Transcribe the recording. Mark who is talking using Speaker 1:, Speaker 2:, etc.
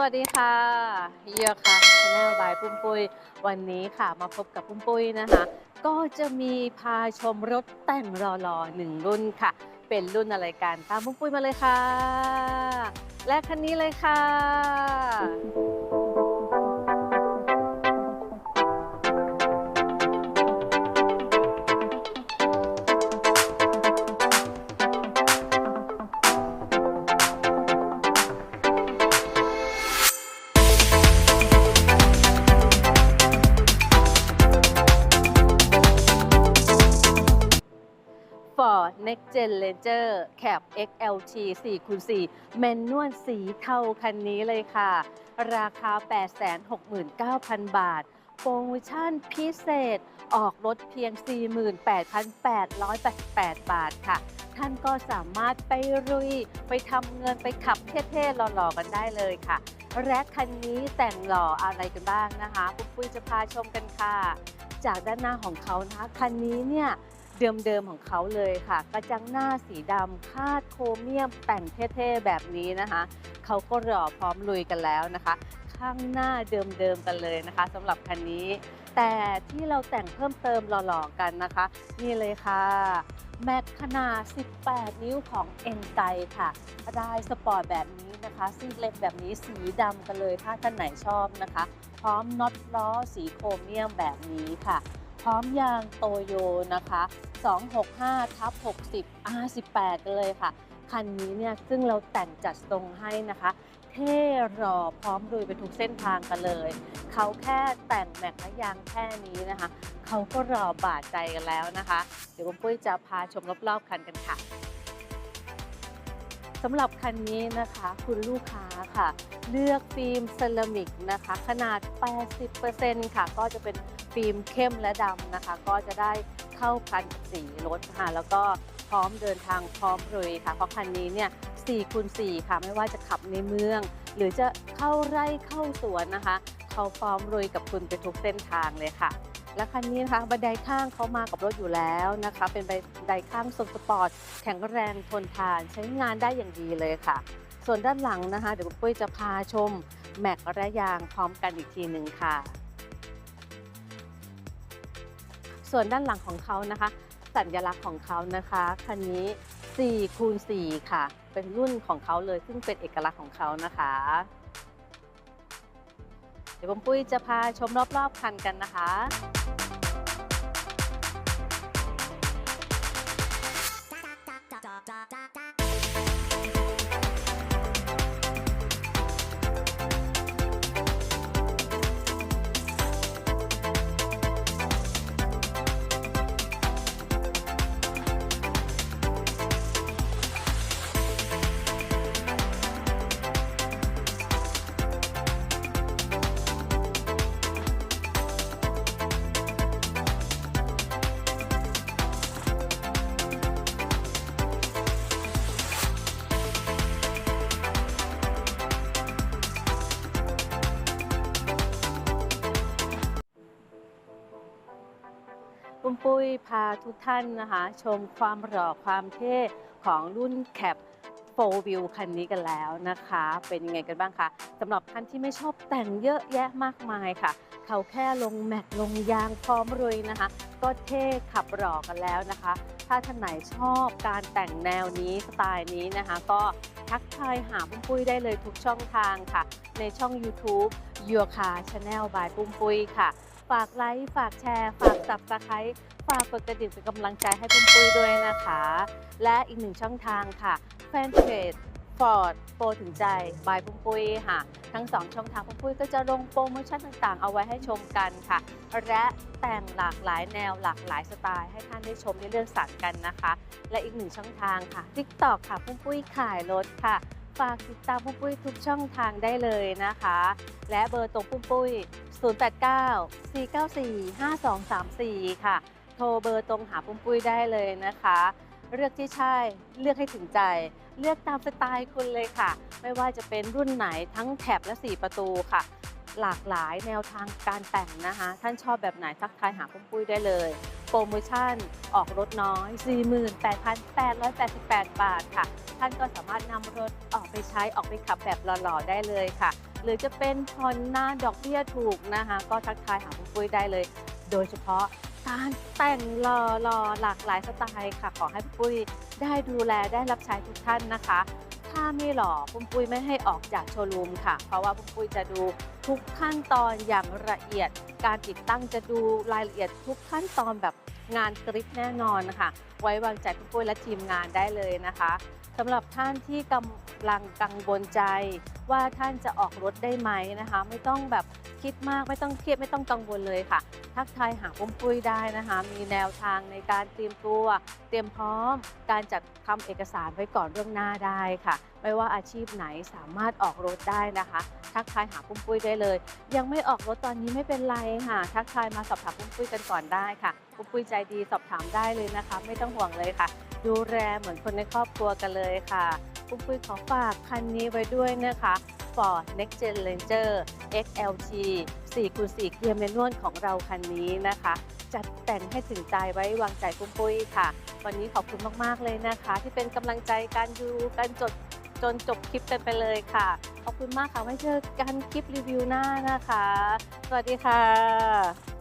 Speaker 1: สวัสดีค่ะเฮียค่ะชาแนลบายปุ้มปุ้ยวันนี้ค่ะมาพบกับปุ้มปุ้ยนะคะ ก็จะมีพาชมรถแต่งรอๆหนึ่งรุ่นค่ะ เป็นรุ่นอะไรกันตามปุ้มปุ้ยมาเลยค่ะ และคันนี้เลยค่ะ Next Gen Ranger Cab XLT 4คูณ4แมนนวลสีเทาคันนี้เลยค่ะ ราคา 869,000 บาท โปรโมชั่นพิเศษออกรถเพียง 48,888 บาทค่ะ ท่านก็สามารถไปรุย ไปทำเงินไปขับเท่ๆหล่อๆ กันได้เลยค่ะและคันนี้แต่งหล่ออะไรกันบ้างนะคะ ปุ๊บปุ้ยจะพาชมกันค่ะ จากด้านหน้าของเขานะคะคันนี้เนี่ย เดิมๆของเขาเลยค่ะ กระจังหน้าสีดำคาดโครเมียมแต่งเท่ๆแบบนี้นะคะเขาก็รอพร้อมลุยกันแล้วนะคะ ข้างหน้าเดิมๆกันเลยนะคะสำหรับคันนี้ แต่ที่เราแต่งเพิ่มเติมหล่อๆกันนะคะ นี่เลยค่ะแม็กขนาด 18 นิ้วของเอ็นไกค่ะได้สปอร์ตแบบนี้นะคะซีเล็กแบบนี้สีดำกันเลยถ้าท่านไหนชอบนะคะ พร้อมน็อตล้อสีโครเมียมแบบนี้ค่ะ พร้อมยางโตโยนะคะ 265ทับ60 R18 กันเลยค่ะ คันนี้เนี่ยซึ่งเราแต่งจัดทรงให้นะคะ เท่รอพร้อมลุยไปทุกเส้นทางกันเลย เขาแค่แต่งแม็กและยางแค่นี้นะคะ เขาก็รอบาดใจกันแล้วนะคะ เดี๋ยวผมปุ้ยจะพาชมรอบๆคันกันค่ะสำหรับคันนี้นะคะคุณลูกค้าค่ะ เลือกฟิล์มเซรามิกนะคะ ขนาด 80%ค่ะ ก็จะเป็น ฟิล์มเข้มและดำนะคะ ก็จะได้เข้ากันสีรถค่ะแล้วก็พร้อมเดินทางพร้อมลุยค่ะ เพราะคันนี้เนี่ย4คูณ4ค่ะ ไม่ว่าจะขับในเมือง หรือจะเข้าไร่เข้าสวนนะคะ เขาพร้อมลุยกับคุณไปทุกเส้นทางเลยค่ะ และคันนี้นะคะบันไดข้างเขามากับรถอยู่แล้วนะคะ เป็นบันไดข้างทรงสปอร์ตแข็งแรงทนทานใช้งานได้อย่างดีเลยค่ะ ส่วนด้านหลังนะคะ เดี๋ยวคุณปุ้ยจะพาชมแม็กและยางพร้อมกันอีกทีหนึ่งค่ะ ส่วนด้านหลังของเขานะคะ สัญลักษณ์ของเขานะคะคันนี้4คูณ4ค่ะ เป็นรุ่นของเขาเลยซึ่งเป็นเอกลักษณ์ของเขานะคะ เดี๋ยวผมปุ้ยจะพาชมรอบๆคันกันนะคะ ปุ้มปุ้ยพาทุกท่านนะคะ ชมความหล่อความเท่ของรุ่นแคปโฟวิวคันนี้กันแล้วนะคะ เป็นยังไงกันบ้างคะสำหรับท่านที่ไม่ชอบแต่งเยอะแยะมากมายค่ะ เขาแค่ลงแม็กลงยางพร้อมรุยนะคะ ก็เท่ขับหล่อกันแล้วนะคะ ถ้าท่านไหนชอบการแต่งแนวนี้สไตล์นี้นะคะ ก็ทักทายหาปุ้มปุ้ยได้เลยทุกช่องทางค่ะ ในช่อง YouTube Your Car Channel by ปุ้มปุ้ยค่ะ ฝากไลค์ ฝากแชร์ ฝากสับสไครต์ฝากกดกระดิ่งเป็นกำลังใจให้ปุ้มปุ้ยด้วยนะคะ และอีกหนึ่งช่องทางค่ะ แฟนเพจ Ford โปรถึงใจบายปุ้มปุ้ยค่ะ ทั้งสองช่องทางปุ้มปุ้ยก็จะลงโปรโมชั่นต่างๆ เอาไว้ให้ชมกันค่ะ และแต่งหลากหลายแนวหลากหลายสไตล์ให้ท่านได้ชมได้เลือกสรรกันนะคะ และอีกหนึ่งช่องทางค่ะ TikTok ค่ะปุ้มปุ้ยขายรถค่ะ ฝากติดตามปุ้มปุ้ยทุกช่องทางได้เลยนะคะ และเบอร์ตรงปุ้มปุ้ย 089 494 5234 ค่ะ โทรเบอร์ตรงหาปุ้มปุ้ยได้เลยนะคะ เลือกที่ใช่เลือกให้ถึงใจ เลือกตามสไตล์คุณเลยค่ะ ไม่ว่าจะเป็นรุ่นไหนทั้งแถบและ 4 ประตูค่ะ หลากหลายแนวทางการแต่งนะคะ ท่านชอบแบบไหนทักทายหาปุ้มปุ้ยได้เลยโปรโมชั่นออกรถน้อย 48,888 บาทค่ะ ท่านก็สามารถนำรถออกไปใช้ออกไปขับแบบหล่อๆได้เลยค่ะ หรือจะเป็นผ่อนหน้าดอกเบี้ยถูกนะคะ ก็ทักทายหาคุณปุ้ยได้เลย โดยเฉพาะการแต่งหล่อหล่อหลากหลายสไตล์ค่ะ ขอให้คุณปุ้ยได้ดูแลได้รับใช้ทุกท่านนะคะ ถ้าไม่หล่อปุ้มปุ้ยไม่ให้ออกจากโชว์รูมค่ะ เพราะว่าปุ้มปุ้ยจะดูทุกขั้นตอนอย่างละเอียด การติดตั้งจะดูรายละเอียดทุกขั้นตอนแบบงานกริปแน่นอนนะคะไว้วางใจปุ้มปุ้ยและทีมงานได้เลยนะคะ สำหรับท่านที่กำลังกังวลใจ ว่าท่านจะออกรถได้ไหมนะคะ ไม่ต้องแบบคิดมากไม่ต้องเครียดไม่ต้องกังวลเลยค่ะ ทักทายหาปุ้มปุ้ยได้นะคะ มีแนวทางในการเตรียมตัว เตรียมพร้อม การจัดทำเอกสารไว้ก่อนเรื่องหน้าได้ค่ะไม่ว่าอาชีพไหนสามารถออกรถได้นะคะทักทายหาปุ้มปุ้ยได้เลย ยังไม่ออกรถตอนนี้ไม่เป็นไรค่ะทักทายมาสอบถามปุ้มปุ้ยกันก่อนได้ค่ะปุ้มปุ้ยใจดีสอบถามได้เลยนะคะ ไม่ต้องห่วงเลยค่ะ ดูแลเหมือนคนในครอบครัวกันเลยค่ะปุ้มปุ้ยขอฝากคันนี้ไว้ด้วยนะคะ Ford Next Gen Ranger XLT 4คูณ4เกียร์แมนนวลของเราคันนี้นะคะ จัดแต่งให้ถึงใจไว้วางใจปุ้มปุ้ยค่ะ วันนี้ขอบคุณมาก ๆ เลยนะคะ ที่เป็นกำลังใจการดูการจด จนจบคลิปกันไปเลยค่ะ ขอบคุณมากค่ะไว้เจอกันคลิปรีวิวหน้านะคะ สวัสดีค่ะ